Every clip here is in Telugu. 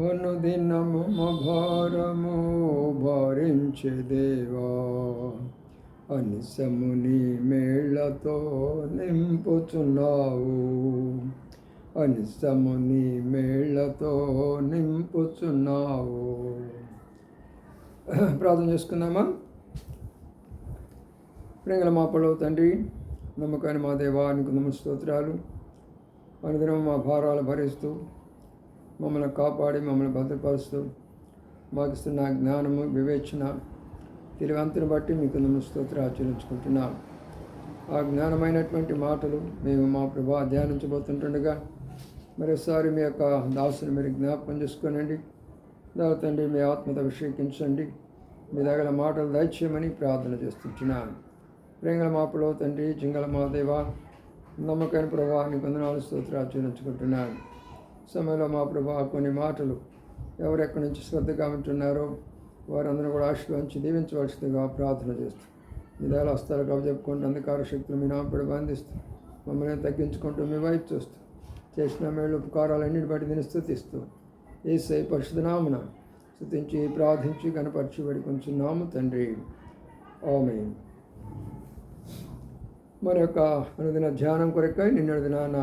అనుదినము భారము భరించే దేవా. అనిశముని మేళ్ళతో నింపుచున్నావు. అనిశముని మేళ్ళతో నింపుచున్నావు. ప్రార్థన చేసుకుందామా? ప్రేంగల మా పొడవు తండ్రి నమ్మకాన్ని మా దేవానికి నమ స్తోత్రాలు అనుదినం మా భారాలు భరిస్తూ మమ్మల్ని కాపాడి మమ్మల్ని భద్రపరుస్తూ మాకు ఇస్తున్న జ్ఞానము వివేచన తెలివంతుని బట్టి మీకు నమస్తోత్ర ఆచరించుకుంటున్నాం ఆ జ్ఞానమైనటువంటి మాటలు మేము మా ప్రభా ధ్యానించబోతుంటుండగా మరోసారి మీ యొక్క దాసుని మీరు జ్ఞాపకం చేసుకోనండి. తండ్రి మీ ఆత్మత అభిషేకించండి. మీ దగ్గర మాటలు దయచేయమని ప్రార్థన చేస్తుంటున్నాను ప్రేంగల మాపలో తండ్రి జింగల మాదేవ నమ్మకైన ప్రభా నిబంధనాలు స్తోత్ర ఆచరించుకుంటున్నాను సమయంలో మా ప్రభా కొన్ని మాటలు ఎవరెక్కడి నుంచి శ్రద్ధగా ఉంటున్నారో వారందరూ కూడా ఆశీర్వదించి దీవించవలసిందిగా ప్రార్థన చేస్తూ. మీ వస్తారు కాబట్టి చెప్పుకుంటూ అంధకార శక్తులు మీ నాపడి బంధిస్తూ మమ్మల్ని తగ్గించుకుంటూ మీ వైపు చూస్తూ. చేసిన మేళ్ళు ఉపకారాలన్నిటి బట్టి దీన్ని స్థుతిస్తూ. ఏసై పరిశుధనామున స్థుతించి ప్రార్థించి కనపరిచి పడి కొంచెం నాము తండ్రి. ఓమే మన యొక్క అనుదిన ధ్యానం కొరకై నిన్నటి దినాన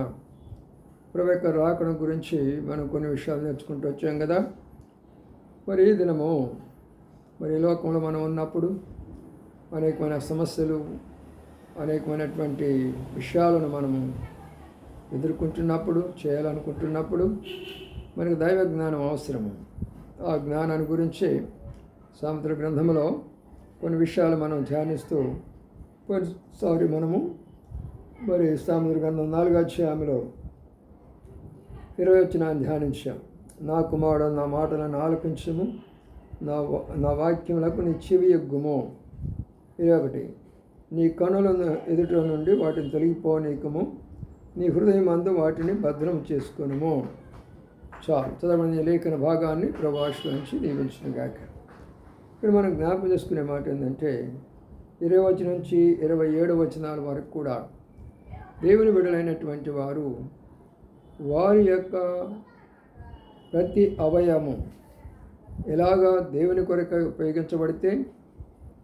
ప్రభు యొక్క రాకడం గురించి మనం కొన్ని విషయాలు నేర్చుకుంటూ వచ్చాం కదా. మరి ఈ దినము మరి ఈ లోకంలో మనం ఉన్నప్పుడు అనేకమైన సమస్యలు అనేకమైనటువంటి విషయాలను మనము ఎదుర్కొంటున్నప్పుడు చేయాలనుకుంటున్నప్పుడు మనకు దైవ జ్ఞానం అవసరము. ఆ జ్ఞానాన్ని గురించి సాముద్ర గ్రంథంలో కొన్ని విషయాలు మనం ధ్యానిస్తూ కొన్నిసారి మనము మరి సాముద్ర గ్రంథం నాలుగు అధ్యాయంలో ఇరవై వచ్చిన ధ్యానించాం. నా కుమారుడు నా మాటలను ఆలపించము నా నా వాక్యములకు నీ చెవి ఎగ్గుము. ఇరవై ఒకటి. నీ కనులను ఎదుట నుండి వాటిని తొలగిపోనీకము నీ హృదయం అందు వాటిని భద్రం చేసుకునుము. చాలు. చదవని లేఖన భాగాన్ని ప్రభాషలోంచి దీవించిన గాక. ఇక్కడ మనం జ్ఞాపకం చేసుకునే మాట ఏంటంటే ఇరవై వచ్చిన నుంచి ఇరవై ఏడు వచనాల వరకు కూడా దేవుని విడుదలైనటువంటి వారు వారి యొక్క ప్రతి అవయము ఎలాగా దేవుని కొరకై ఉపయోగించబడితే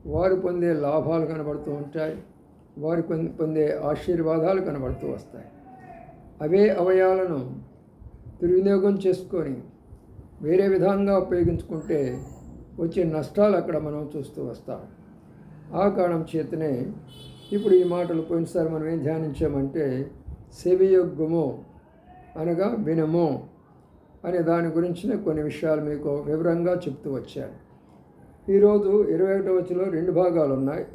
వారు పొందే లాభాలు కనబడుతూ ఉంటాయి వారు పొందే ఆశీర్వాదాలు కనబడుతూ వస్తాయి. అవే అవయాలను దుర్వినియోగం చేసుకొని వేరే విధంగా ఉపయోగించుకుంటే వచ్చే నష్టాలు అక్కడ మనం చూస్తూ వస్తాం. ఆ కారణం చేతనే ఇప్పుడు ఈ మాటలు పోయినసారి మనం ఏం ధ్యానించామంటే సెవియొగ్గుము అనగా వినము అనే దాని గురించిన కొన్ని విషయాలు మీకు వివరంగా చెప్తూ వచ్చాను. ఈరోజు ఇరవై ఒకటో వచ్చిలో రెండు భాగాలు ఉన్నాయి.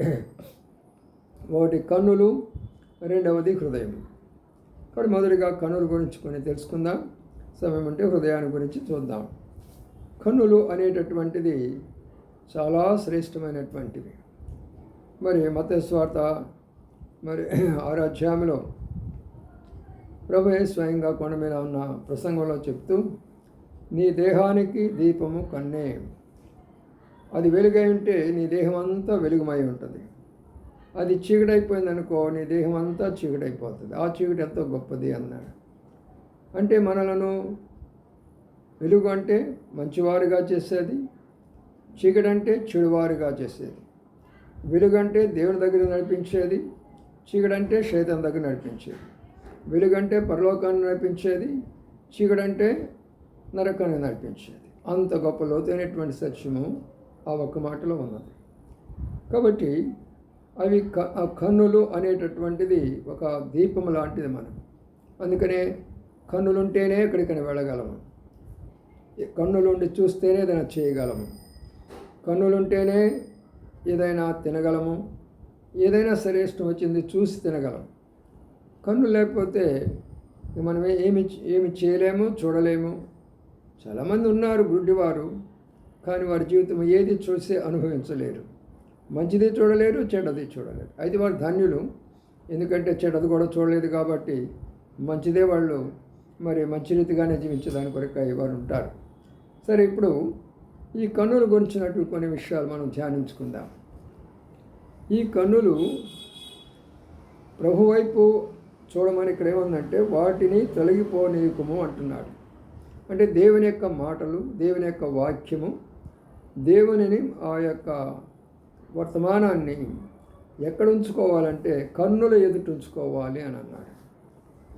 ఒకటి కన్నులు రెండవది హృదయం. కాబట్టి మొదటిగా కన్నుల గురించి కొన్ని తెలుసుకుందాం. సమయం అంటే హృదయాన్ని గురించి చూద్దాం. కన్నులు అనేటటువంటిది చాలా శ్రేష్టమైనటువంటిది మరి మతస్వార్త మరి ఆరాధ్యామిలో ప్రభు స్వయంగా కొండ మీద ఉన్న ప్రసంగంలో చెప్తూ నీ దేహానికి దీపము కన్నే. అది వెలుగై ఉంటే నీ దేహం అంతా వెలుగుమై ఉంటుంది. అది చీకటైపోయింది అనుకో నీ దేహం అంతా చీకటైపోతుంది. ఆ చీకటి ఎంతో గొప్పది అన్నాడు. అంటే మనలను వెలుగు అంటే మంచివారుగా చేసేది చీకటి అంటే చెడువారుగా చేసేది. వెలుగంటే దేవుని దగ్గర నడిపించేది చీకటి అంటే శైతం దగ్గర నడిపించేది. వెలుగంటే పరలోకాన్ని నడిపించేది చీకడంటే నరకాన్ని నడిపించేది. అంత గొప్ప లోతైనటువంటి సత్యము ఆ ఒక్క మాటలో ఉన్నది. కాబట్టి అవి క కన్నులు అనేటటువంటిది ఒక దీపం లాంటిది మనం. అందుకనే కన్నులుంటేనే ఎక్కడికైనా వెళ్ళగలము. కన్నులుండి చూస్తేనే ఏదైనా చేయగలము. కన్నులుంటేనే ఏదైనా తినగలము. ఏదైనా సరే ఇష్టం వచ్చింది చూసి తినగలం. కన్ను లేకపోతే మనం ఏమి ఏమి చేయలేము చూడలేము. చాలామంది ఉన్నారు గుడ్డివారు కానీ వారి జీవితం ఏది చూస్తే అనుభవించలేరు. మంచిది చూడలేరు చెడ్డది చూడలేరు. అయితే వారు ధన్యులు. ఎందుకంటే చెడ్డది కూడా చూడలేదు కాబట్టి మంచిదే వాళ్ళు. మరి మంచి రీతిగానే జీవించడానికి కొరకు వారు ఉంటారు. సరే ఇప్పుడు ఈ కన్నుల గురించినట్టు కొన్ని విషయాలు మనం ధ్యానించుకుందాం. ఈ కన్నులు ప్రభువైపు చూడమని ఇక్కడ ఏముందంటే వాటిని తొలగిపోనీయకము అంటున్నాడు. అంటే దేవుని యొక్క మాటలు దేవుని యొక్క వాక్యము దేవునిని ఆ యొక్క వర్తమానాన్ని ఎక్కడ ఉంచుకోవాలంటే కన్నుల ఎదుట ఉంచుకోవాలి అని అన్నాడు.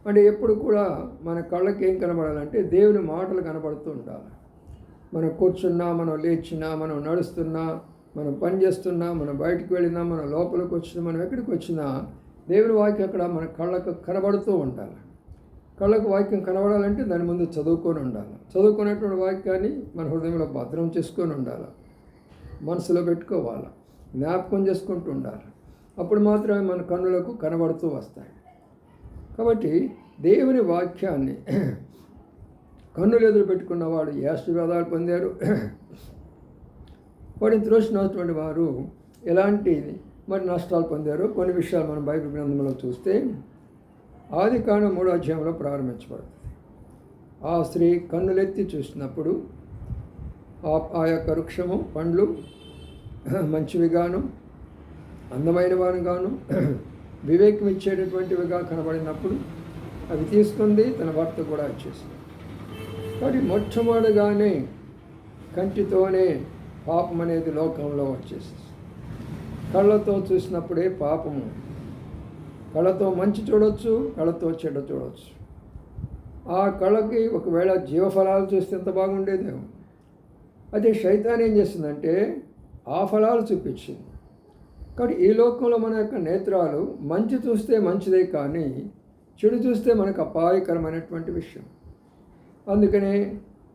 అంటే ఎప్పుడు కూడా మన కళ్ళకి ఏం కనబడాలంటే దేవుని మాటలు కనబడుతూ ఉండాలి. మనం కూర్చున్నా మనం లేచినా మనం నడుస్తున్నా మనం పని చేస్తున్నా మనం బయటికి వెళ్ళినా మనం లోపలికి వచ్చినా మనం ఎక్కడికి వచ్చినా దేవుని వాక్యం అక్కడ మన కళ్ళకు కనబడుతూ ఉండాలి. కళ్ళకు వాక్యం కనబడాలంటే దాని ముందు చదువుకొని ఉండాలి. చదువుకునేటువంటి వాక్యాన్ని మన హృదయంలో భద్రం చేసుకొని ఉండాలి. మనసులో పెట్టుకోవాలి. జ్ఞాపకం చేసుకుంటూ ఉండాలి. అప్పుడు మాత్రమే మన కన్నులకు కనబడుతూ వస్తాయి. కాబట్టి దేవుని వాక్యాన్ని కన్నులు ఎదురు పెట్టుకున్న వాడు ఏ ఆశీర్వాదాలు పొందారు? వాడిని త్రోసినటువంటి వారు ఎలాంటి మరి నష్టాలు పొందారు. కొన్ని విషయాలు మనం బైబిల్ గ్రంథంలో చూస్తే ఆది కాండం మూడో అధ్యాయంలో ప్రారంభించబడుతుంది. ఆ స్త్రీ కన్నులెత్తి చూసినప్పుడు ఆ ఆ యొక్క వృక్షము పండ్లు మంచివిగాను అందమైనవానుగాను వివేకం ఇచ్చేటటువంటివిగా కనబడినప్పుడు అవి తీసుకుంది తన భర్త కూడా ఇచ్చేసింది కాబట్టి మొట్టమొదటిగానే కంటితోనే పాపం అనేది లోకంలో వచ్చేసింది. కళ్ళతో చూసినప్పుడే పాపము కళ్ళతో మంచి చూడొచ్చు కళ్ళతో చెడ్డ చూడొచ్చు. ఆ కళ్ళకి ఒకవేళ జీవఫలాలు చూస్తే ఎంత బాగుండేదేమో అదే శైతాన్ ఏం చేసిందంటే ఆ ఫలాలు చూపించింది. కాబట్టి ఈ లోకంలో మన యొక్క నేత్రాలు మంచి చూస్తే మంచిదే కానీ చెడు చూస్తే మనకు అపాయకరమైనటువంటి విషయం. అందుకనే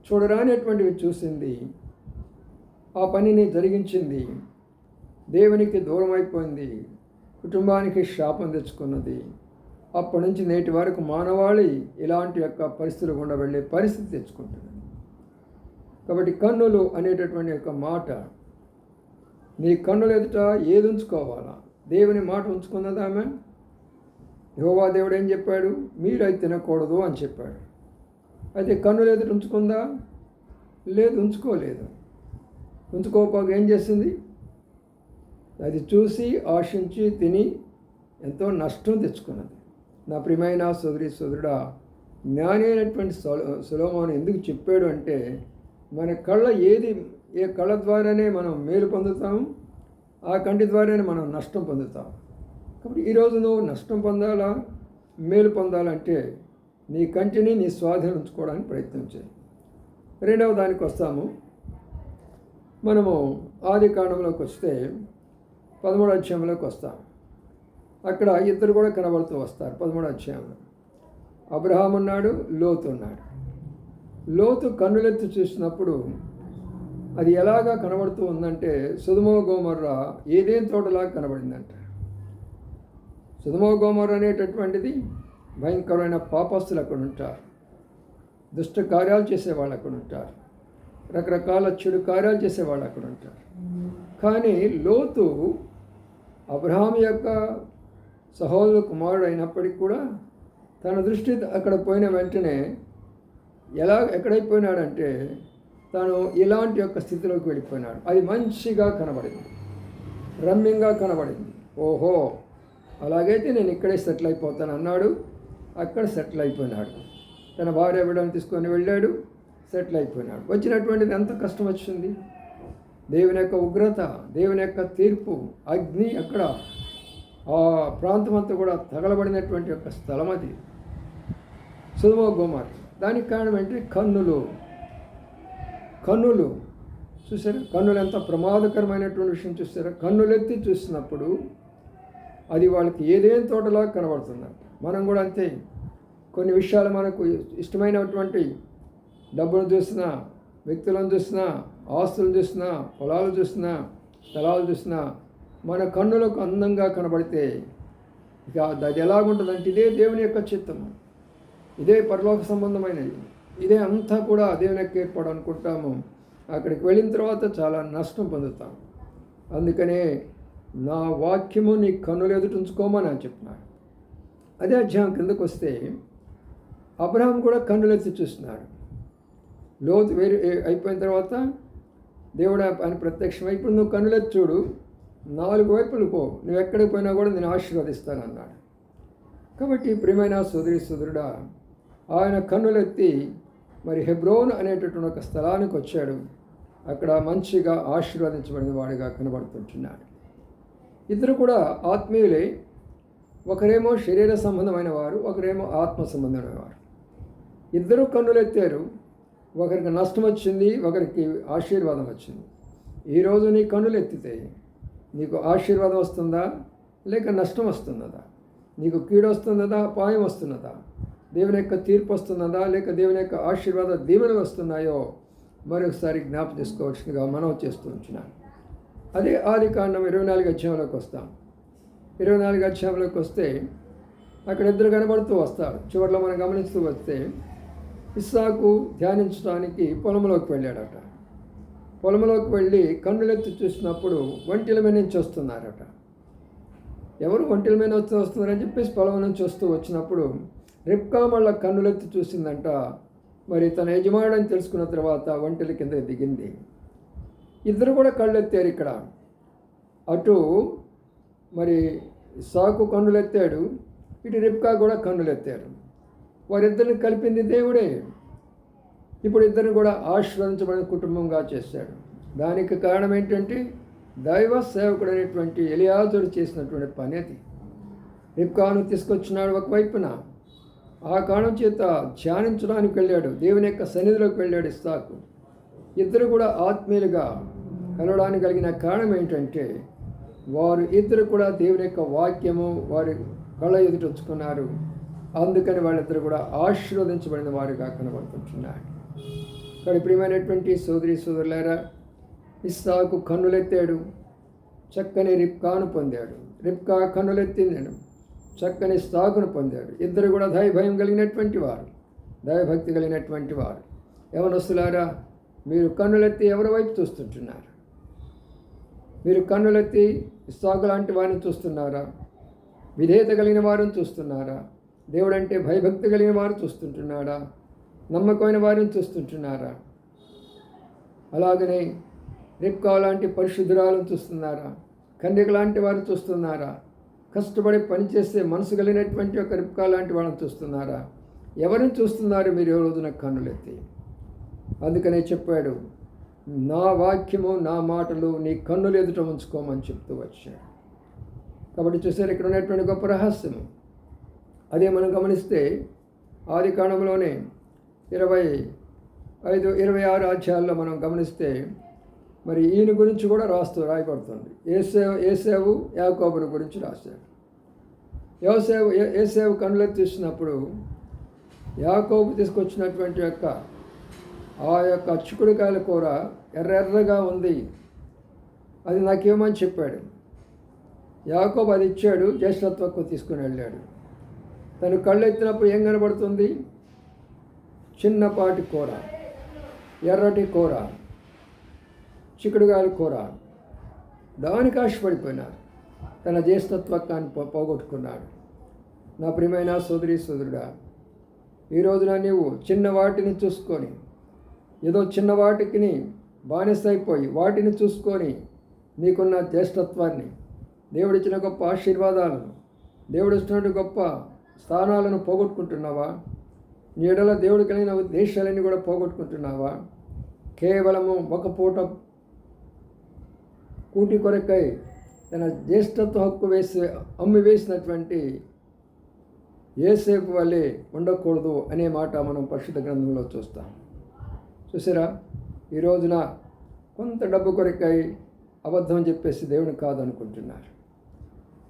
చూడరానేటువంటివి చూసింది ఆ పనిని జరిగించింది దేవునికి దూరం అయిపోయింది కుటుంబానికి శాపం తెచ్చుకున్నది. అప్పటి నుంచి నేటి వరకు మానవాళి ఇలాంటి యొక్క పరిస్థితులు గుండా వెళ్ళే పరిస్థితి తెచ్చుకుంటుంది. కాబట్టి కన్నులు అనేటటువంటి యొక్క మాట నీ కన్నులు ఎదుట ఏది ఉంచుకోవాలా? దేవుని మాట ఉంచుకున్నదా ఆమె? యోవా దేవుడు ఏం చెప్పాడు? మీరు అది తినకూడదు అని చెప్పాడు. అయితే కన్నులు ఎదుట ఉంచుకుందా? లేదు ఉంచుకోలేదు. ఉంచుకోకపోక ఏం చేసింది అది చూసి ఆశించి తిని ఎంతో నష్టం తెచ్చుకున్నది. నా ప్రియమైన సోదరి సోదరుడా జ్ఞాని అయినటువంటి సులోమాను ఎందుకు చెప్పాడు అంటే మన కళ్ళ ఏది ఏ కళ్ళ ద్వారానే మనం మేలు పొందుతాం ఆ కంటి ద్వారానే మనం నష్టం పొందుతాం. కాబట్టి ఈరోజు నువ్వు నష్టం పొందాలా మేలు పొందాలంటే నీ కంటిని నీ స్వాధీనం ఉంచుకోవడానికి ప్రయత్నం చేయి. రెండవ దానికి వస్తాము. మనము ఆది కాండంలోకి వస్తే పదమూడు అధ్యాయంలోకి వస్తాం. అక్కడ ఇద్దరు కూడా కనబడుతూ వస్తారు పదమూడు అధ్యాయంలో. అబ్రహాం ఉన్నాడు లోతు ఉన్నాడు. లోతు కన్నులెత్తి చూసినప్పుడు అది ఎలాగా కనబడుతూ ఉందంటే సుధుమో గోమర్ర ఏదేం తోటలాగా కనబడిందంట. సుధుమో గోమర్ర అనేటటువంటిది భయంకరమైన పాపస్తులు అక్కడ ఉంటారు. దుష్ట కార్యాలు చేసేవాళ్ళు అక్కడ ఉంటారు. రకరకాల చెడు కార్యాలు చేసేవాళ్ళు అక్కడ ఉంటారు. కానీ లోతు అబ్రహాం యొక్క సహోదరు కుమారుడు అయినప్పటికీ కూడా తన దృష్టి అక్కడ పోయిన వెంటనే ఎలా ఎక్కడైపోయినాడంటే తను ఇలాంటి యొక్క స్థితిలోకి వెళ్ళిపోయినాడు. అది మంచిగా కనబడింది. రమ్యంగా కనబడింది. ఓహో! అలాగైతే నేను ఇక్కడే సెటిల్ అయిపోతాను అన్నాడు. అక్కడ సెటిల్ అయిపోయినాడు. తన భార్య బిడ్డను తీసుకొని వెళ్ళాడు. సెటిల్ అయిపోయినాడు. వచ్చినటువంటిది ఎంత కష్టం వచ్చింది? దేవుని యొక్క ఉగ్రత దేవుని యొక్క తీర్పు అగ్ని అక్కడ ఆ ప్రాంతం అంతా కూడా తగలబడినటువంటి యొక్క స్థలం అది. సుధమో గోమార్ దానికి కారణం ఏంటి? కన్నులు. కన్నులు. చూసారా? కన్నులు ఎంత ప్రమాదకరమైనటువంటి విషయం చూసారా? కన్నులెత్తి చూసినప్పుడు అది వాళ్ళకి ఏదేం తోటలా కనబడుతుందంట మనం కూడా అంతే. కొన్ని విషయాలు మనకు ఇష్టమైనటువంటి డబ్బులు చూసినా వ్యక్తులను చూసినా ఆస్తులను చూసినా పొలాలు చూసినా స్థలాలు చూసినా మన కన్నులకు అందంగా కనబడితే ఇక అది ఎలాగుంటుందంటే ఇదే దేవుని యొక్క చిత్తము. ఇదే పరలోక సంబంధమైనది. ఇదే అంతా కూడా దేవుని యొక్క ఏర్పాటు అనుకుంటాము. అక్కడికి వెళ్ళిన తర్వాత చాలా నష్టం పొందుతాం. అందుకనే నా వాక్యము నీ కన్నులు ఎదుటి ఉంచుకోమని అని చెప్తున్నాడు అదే అధ్యాయం కిందకు వస్తే అబ్రహాం కూడా కన్నులెత్తి చూస్తున్నాడు లోతు వేరు అయిపోయిన తర్వాత దేవుడు ఆయన ప్రత్యక్షమై ఇప్పుడు నువ్వు కన్నులెత్తి చూడు నాలుగు వైపులు పో నువ్వు ఎక్కడికి పోయినా కూడా నేను ఆశీర్వదిస్తాను అన్నాడు. కాబట్టి ప్రియమైన సుదరి సుదరుడా ఆయన కన్నులెత్తి మరి హెబ్రోన్ అనేటటువంటి ఒక స్థలానికి వచ్చాడు. అక్కడ మంచిగా ఆశీర్వదించబడిన వాడిగా కనబడుతుంటున్నాడు. ఇద్దరు కూడా ఆత్మీయులే. ఒకరేమో శరీర సంబంధమైన వారు ఒకరేమో ఆత్మ సంబంధమైన వారు ఇద్దరు కన్నులెత్తారు ఒకరికి నష్టం వచ్చింది ఒకరికి ఆశీర్వాదం వచ్చింది. ఈరోజు నీ కన్నులు ఎత్తితే నీకు ఆశీర్వాదం వస్తుందా? లేక నష్టం వస్తున్నదా నీకు కీడు వస్తున్నదా అపాయం వస్తున్నదా దేవుని యొక్క తీర్పు వస్తున్నదా లేక దేవుని యొక్క ఆశీర్వాద దీవెనలు వస్తున్నాయో మరొకసారి జ్ఞాపం చేసుకోవాల్సిందిగా మనం చేస్తూ ఉంటున్నాను అదే ఆది కాండం ఇరవై నాలుగు అధ్యాయంలోకి వస్తాం. ఇరవై నాలుగు అధ్యాయంలోకి వస్తే అక్కడ ఇద్దరు కనబడుతూ వస్తారు. చివరిలో మనం గమనిస్తూ వస్తే ఇస్సాకు ధ్యానించడానికి పొలంలోకి వెళ్ళాడట. పొలంలోకి వెళ్ళి కన్నులెత్తి చూసినప్పుడు ఒంటిల మీద నుంచి వస్తున్నారట. ఎవరు ఒంటిల మీద వచ్చి వస్తున్నారని చెప్పేసి పొలం నుంచి వస్తూ వచ్చినప్పుడు రిప్కా మళ్ళీ కన్నులెత్తి చూసిందంట. మరి తన యజమానుడని తెలుసుకున్న తర్వాత ఒంటిల కింద దిగింది. ఇద్దరు కూడా కళ్ళెత్తారు ఇక్కడ. అటు మరి సాకు కన్నులెత్తాడు ఇటు రిప్కా కూడా కన్నులెత్తారు. వారిద్దరిని కలిపింది దేవుడే. ఇప్పుడు ఇద్దరిని కూడా ఆశీర్వదించబడిన కుటుంబంగా చేశాడు. దానికి కారణం ఏంటంటే దైవ సేవకుడు అనేటువంటి ఎలియాజుడు చేసినటువంటి పని అది. రిప్కాను తీసుకొచ్చినాడు ఒకవైపున. ఆ కారణం చేత ధ్యానించడానికి వెళ్ళాడు. దేవుని యొక్క సన్నిధిలోకి వెళ్ళాడు ఇస్తాకు ఇద్దరు కూడా ఆత్మీయులుగా కలవడానికి కలిగిన కారణం ఏంటంటే వారు ఇద్దరు కూడా దేవుని యొక్క వాక్యము వారి కళ ఎదుటొచ్చుకున్నారు అందుకని వాళ్ళిద్దరు కూడా ఆశీర్వదించబడిన వారుగా కనబడుతుంటున్నారు కానీ ప్రియమైనటువంటి సోదరి సోదరులారా ఇస్సాకు కన్నులెత్తాడు చక్కని రిప్కాను పొందాడు. రిప్కా కన్నులెత్తిందాడు చక్కని సాగును పొందాడు. ఇద్దరు కూడా దైభయం కలిగినటువంటి వారు దైవభక్తి కలిగినటువంటి వారు. యవనస్తులారా మీరు కన్నులెత్తి ఎవరి వైపు చూస్తుంటున్నారు? మీరు కన్నులెత్తి సాగు లాంటి వారిని చూస్తున్నారా? విధేయత కలిగిన వారిని చూస్తున్నారా? దేవుడంటే భయభక్తి కలిగిన వారు చూస్తుంటున్నాడా? నమ్మకమైన వారిని చూస్తుంటున్నారా? అలాగనే రెక్కా లాంటి పరిశుద్ధురాలను చూస్తున్నారా? కన్యక లాంటి వారు చూస్తున్నారా? కష్టపడి పనిచేస్తే మనసు కలిగినటువంటి ఒక రిప్కా లాంటి వాళ్ళని చూస్తున్నారా? ఎవరిని చూస్తున్నారు మీరు ఏ రోజున కన్నులెత్తి? అందుకనే చెప్పాడు నా వాక్యము నా మాటలు నీ కన్నులు ఎదుట ఉంచుకోమని చెప్తూ వచ్చాడు. కాబట్టి చూసారు ఇక్కడ ఉన్నటువంటి గొప్ప రహస్యము. అదే మనం గమనిస్తే ఆది కాలంలోనే ఇరవై ఐదు ఇరవై ఆరు అధ్యాయాల్లో మనం గమనిస్తే మరి ఈయన గురించి కూడా రాస్తూ రాయబడుతుంది. ఏసేవ్ ఏసేవు యాకోబుని గురించి రాశాడు. యోసేవు ఏసేవు కనులు తీసినప్పుడు యాకోబు తీసుకొచ్చినటువంటి యొక్క ఆ యొక్క అచ్చుకుడికాయల కూర ఎర్రెర్రగా ఉంది. అది నాకేమని చెప్పాడు? యాకోబు అది ఇచ్చాడు జ్యేష్ఠత్వకు తీసుకుని వెళ్ళాడు. తను కళ్ళు ఎత్తినప్పుడు ఏం కనబడుతుంది? చిన్నపాటి కూర. ఎర్రటి కూర. చిక్కుడుగాయల కూర. దానికి ఆశపడిపోయినారు తన జ్యేష్ఠత్వకాన్ని పోగొట్టుకున్నాడు. నా ప్రియమైన సోదరి సోదరుడా ఈ రోజున నీవు చిన్న వాటిని చూసుకొని ఏదో చిన్న వాటికి బానిసైపోయి వాటిని చూసుకొని నీకున్న జ్యేష్ఠత్వాన్ని దేవుడిచ్చిన గొప్ప ఆశీర్వాదాలను దేవుడిచ్చినటువంటి గొప్ప స్థానాలను పోగొట్టుకుంటున్నావా? నీడల దేవుడు కలిగిన ఉద్దేశాలన్నీ కూడా పోగొట్టుకుంటున్నావా? కేవలము ఒక పూట కూటి కొరకై తన జ్యేష్ఠత్వ హక్కు వేసి అమ్మి వేసినటువంటి ఏసేపు వల్లే ఉండకూడదు అనే మాట మనం పరిశుద్ధ గ్రంథంలో చూస్తాం. చూసారా? ఈ రోజున కొంత డబ్బు కొరకై అబద్ధం చెప్పేసి దేవుడు కాదనుకుంటున్నారు.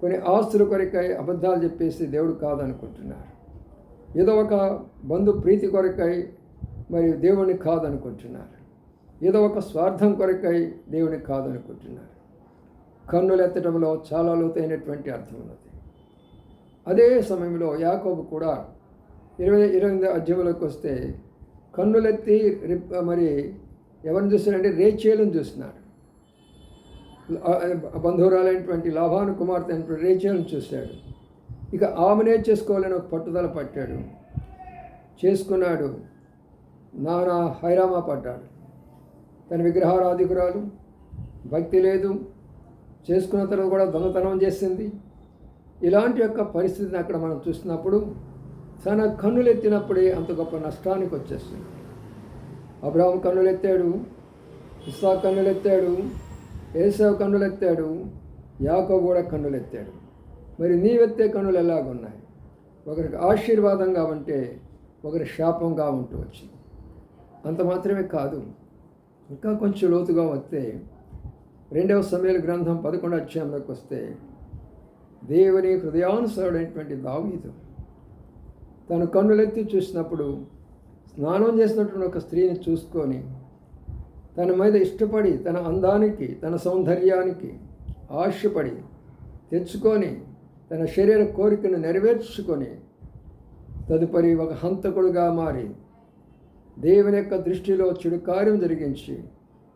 కొన్ని ఆస్తుల కొరకై అబద్ధాలు చెప్పేసి దేవుడు కాదనుకుంటున్నారు. ఏదో ఒక బంధు ప్రీతి కొరకై మరి దేవుడిని కాదనుకుంటున్నారు. ఏదో ఒక స్వార్థం కొరకై దేవుని కాదనుకుంటున్నారు. కన్నులు ఎత్తడంలో చాలా లోతైనటువంటి అర్థం ఉన్నది. అదే సమయంలో యాకోబు కూడా ఇరవై ఇరవై ఎనిమిది అధ్యయంలోకి వస్తే కన్నులెత్తి మరి ఎవరిని చూస్తున్నాడంటే రేచేలను చూస్తున్నాడు. బంధువురాలైనటువంటి లాభాను కుమార్తె అయినటువంటి రేచేలను చూశాడు. ఇక ఆమెనే చేసుకోవాలని ఒక పట్టుదల పట్టాడు. చేసుకున్నాడు. నానా హైరామా పడ్డాడు. తన విగ్రహారాధికురాలు భక్తి లేదు. చేసుకున్న తర్వాత కూడా దొంగతనం చేసింది. ఇలాంటి యొక్క పరిస్థితిని అక్కడ మనం చూసినప్పుడు తన కన్నులెత్తినప్పుడే అంత గొప్ప నష్టానికి వచ్చేస్తుంది. అబ్రాహం కన్నులెత్తాడు ఇస్సా కన్నులెత్తాడు ఏసావు కన్నులెత్తాడు యాకో కూడా కన్నులెత్తాడు. మరి నీవెత్తే కన్నులు ఎలాగున్నాయి? ఒకరికి ఆశీర్వాదంగా ఉంటే ఒకరి శాపంగా ఉంటూ వచ్చింది. అంత మాత్రమే కాదు ఇంకా కొంచెం లోతుగా వస్తే రెండవ సమయాల గ్రంథం పదకొండు అధ్యాయంలోకి వస్తే దేవుని హృదయానుసరుడైనటువంటి దావీదు తను కన్నులెత్తి చూసినప్పుడు స్నానం చేసినటువంటి ఒక స్త్రీని చూసుకొని తన మీద ఇష్టపడి తన అందానికి తన సౌందర్యానికి ఆశపడి తెచ్చుకొని తన శరీర కోరికను నెరవేర్చుకొని తదుపరి ఒక హంతకుడుగా మారి దేవుని యొక్క దృష్టిలో చెడు కార్యం జరిగించి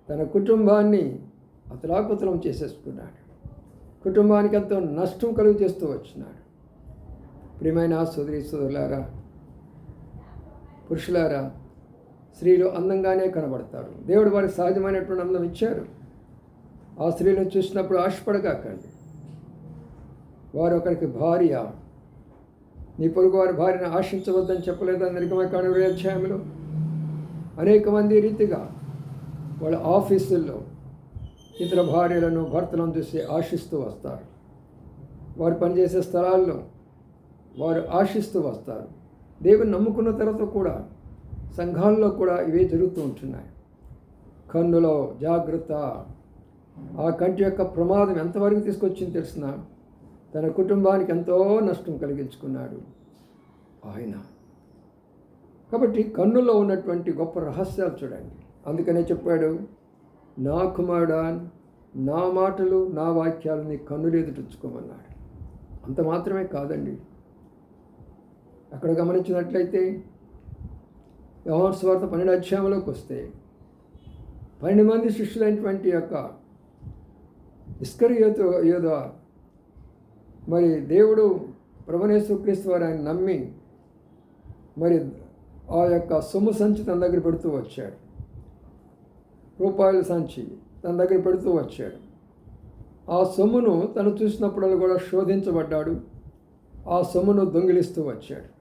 తన కుటుంబాన్ని అతలాకుతలం చేసేసుకున్నాడు. కుటుంబానికి ఎంతో నష్టం కలుగు చేస్తూ వచ్చినాడు. ప్రియమైన సోదరి సోదరులారా పురుషులారా స్త్రీలు అందంగానే కనబడతారు. దేవుడు వారికి సహజమైనటువంటి అందం ఇచ్చారు. ఆ స్త్రీలను చూసినప్పుడు ఆశపడగాకండి. వారు ఒకరికి భార్య. నీ పొరుగు వారి భార్యను ఆశించవద్దని చెప్పలేదని నిర్గమకాండ అధ్యాయంలో. అనేక మంది రీతిగా వాళ్ళ ఆఫీసుల్లో ఇతర భార్యలను భర్తలను చూసి ఆశిస్తూ వస్తారు. వారు పనిచేసే స్థలాల్లో వారు ఆశిస్తూ వస్తారు. దేవుని నమ్ముకున్న తర్వాత కూడా సంఘాల్లో కూడా ఇవే జరుగుతూ ఉంటున్నాయి. కన్నులో జాగ్రత్త. ఆ కంటి యొక్క ప్రమాదం ఎంతవరకు తీసుకొచ్చింది తెలిసిన? తన కుటుంబానికి ఎంతో నష్టం కలిగించుకున్నాడు. ఆయన. కాబట్టి కన్నులో ఉన్నటువంటి గొప్ప రహస్యాలు చూడండి. అందుకనే చెప్పాడు నా కుమారుడా నా మాటలు నా వాక్యాలు నీ కన్నులు ఎదుటించుకోమన్నాడు అంత మాత్రమే కాదండి. అక్కడ గమనించినట్లయితే యోహాన్ స్వార్థ పన్నెండు అధ్యాయంలోకి వస్తే పన్నెండు మంది శిష్యులైనటువంటి యొక్క ఇస్కరియోతో యోధ మరి దేవుడు ప్రభునేశ్వరక్రీస్తు వారు ఆయన నమ్మి మరి ఆ యొక్క సొమ్ము సంచి తన దగ్గర పెడుతూ వచ్చాడు. రూపాయల సంచి తన దగ్గర పెడుతూ వచ్చాడు. ఆ సొమ్మును తను చూసినప్పుడల్లా కూడా శోధించబడ్డాడు. ఆ సొమ్మును దొంగిలిస్తూ వచ్చాడు.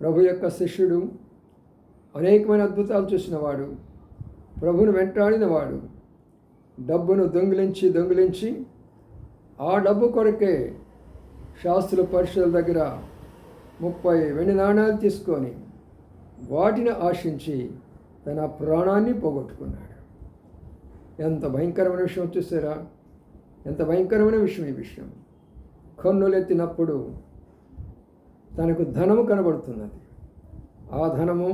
ప్రభు యొక్క శిష్యుడు అనేకమైన అద్భుతాలు చూసినవాడు ప్రభును వెంటాడినవాడు డబ్బును దొంగిలించి దొంగిలించి ఆ డబ్బు కొరకే శాస్త్రుల పరిషతుల దగ్గర ముప్పై వెండి నాణాలు తీసుకొని వాటిని ఆశించి తన ప్రాణాన్ని పోగొట్టుకున్నాడు. ఎంత భయంకరమైన విషయం చూసారా? ఎంత భయంకరమైన విషయం ఈ విషయం. కన్నులెత్తినప్పుడు తనకు ధనము కనబడుతున్నది. ఆ ధనము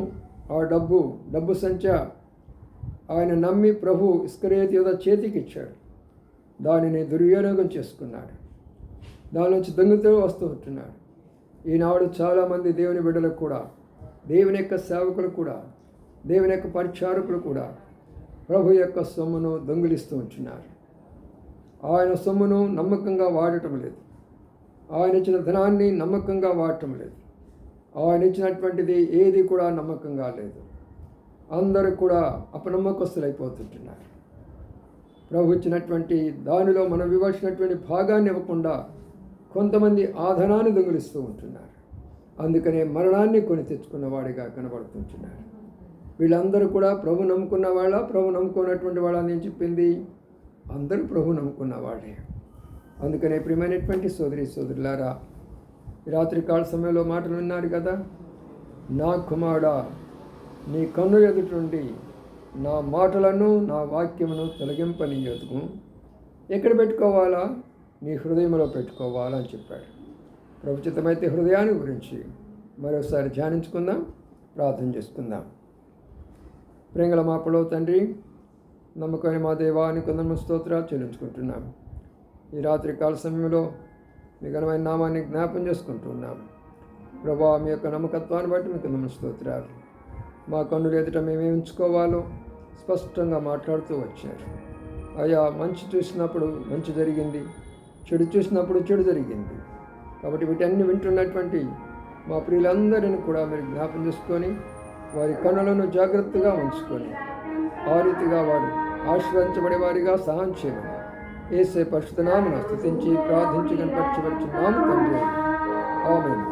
ఆ డబ్బు డబ్బు సంఖ్య ఆయన నమ్మి ప్రభు ఇస్కరేతి యోధ చేతికి ఇచ్చాడు దానిని దుర్వినియోగం చేసుకున్నాడు. దాని నుంచి దొంగతో వస్తూ ఉంటున్నాడు ఈనాడు చాలామంది దేవుని బిడ్డలకు కూడా దేవుని యొక్క సేవకులు కూడా దేవుని యొక్క పరిచారకులు కూడా ప్రభు యొక్క సొమ్మును దొంగిలిస్తూ ఉంటున్నారు. ఆయన సొమ్మును నమ్మకంగా వాడటం లేదు. ఆయన ఇచ్చిన ధనాన్ని నమ్మకంగా వాడటం లేదు. ఆయన ఇచ్చినటువంటిది ఏది కూడా నమ్మకంగా లేదు. అందరూ కూడా అపనమ్మకస్తులైపోతుంటున్నారు. ప్రభు ఇచ్చినటువంటి దానిలో మనం ఇవ్వాల్సినటువంటి భాగాన్ని ఇవ్వకుండా కొంతమంది ఆ ధనాన్ని దొంగిలిస్తూ ఉంటున్నారు. అందుకనే మరణాన్ని కొని తెచ్చుకున్నవాడిగా కనబడుతుంటున్నారు. వీళ్ళందరూ కూడా ప్రభు నమ్ముకున్న వాళ్ళ ప్రభు నమ్ముకున్నటువంటి వాళ్ళని నేను చెప్పింది అందరూ ప్రభు నమ్ముకున్న వాళ్ళే. అందుకనే ప్రియమైనటువంటి సోదరి సోదరులారా రాత్రికాల సమయంలో మాటలు విన్నారు కదా? నా కుమారుడా నీ కన్ను ఎదుటి నా మాటలను నా వాక్యమును తొలగింపనీయదుకు ఎక్కడ పెట్టుకోవాలా? నీ హృదయంలో పెట్టుకోవాలా అని చెప్పాడు. ప్రభుచితమైతే హృదయాన్ని గురించి మరోసారి ధ్యానించుకుందాం ప్రార్థన చేసుకుందాం. ప్రేంగల మాపలో తండ్రి నమ్మకమైన మా దేవానికి కొందరు స్తోత్రాలు చెల్లించుకుంటున్నాం. ఈ రాత్రి కాల సమయంలో మీ ఘనమైన నామాన్ని జ్ఞాపం చేసుకుంటున్నాం ప్రభా మీ యొక్క నమ్మకత్వాన్ని బట్టి మీకు నమ్మ స్తోత్రాలు. మా కన్నులు ఎదుట మేమేమి ఉంచుకోవాలో స్పష్టంగా మాట్లాడుతూ వచ్చారు. అయ్యా మంచి చూసినప్పుడు మంచి జరిగింది చెడు చూసినప్పుడు చెడు జరిగింది. కాబట్టి వీటన్ని వింటున్నటువంటి మా ప్రియులందరిని కూడా మీరు జ్ఞాపం చేసుకొని వారి కన్నులను జాగ్రత్తగా ఉంచుకొని ఆ రీతిగా వారు ఆశీర్వదించబడే వారిగా సహాయం చేయమని ఏసే పరిశుద్ధనామను స్థుతించి ప్రార్థించి కనపరచబడుచున్నాము తండ్రి ఆమెను.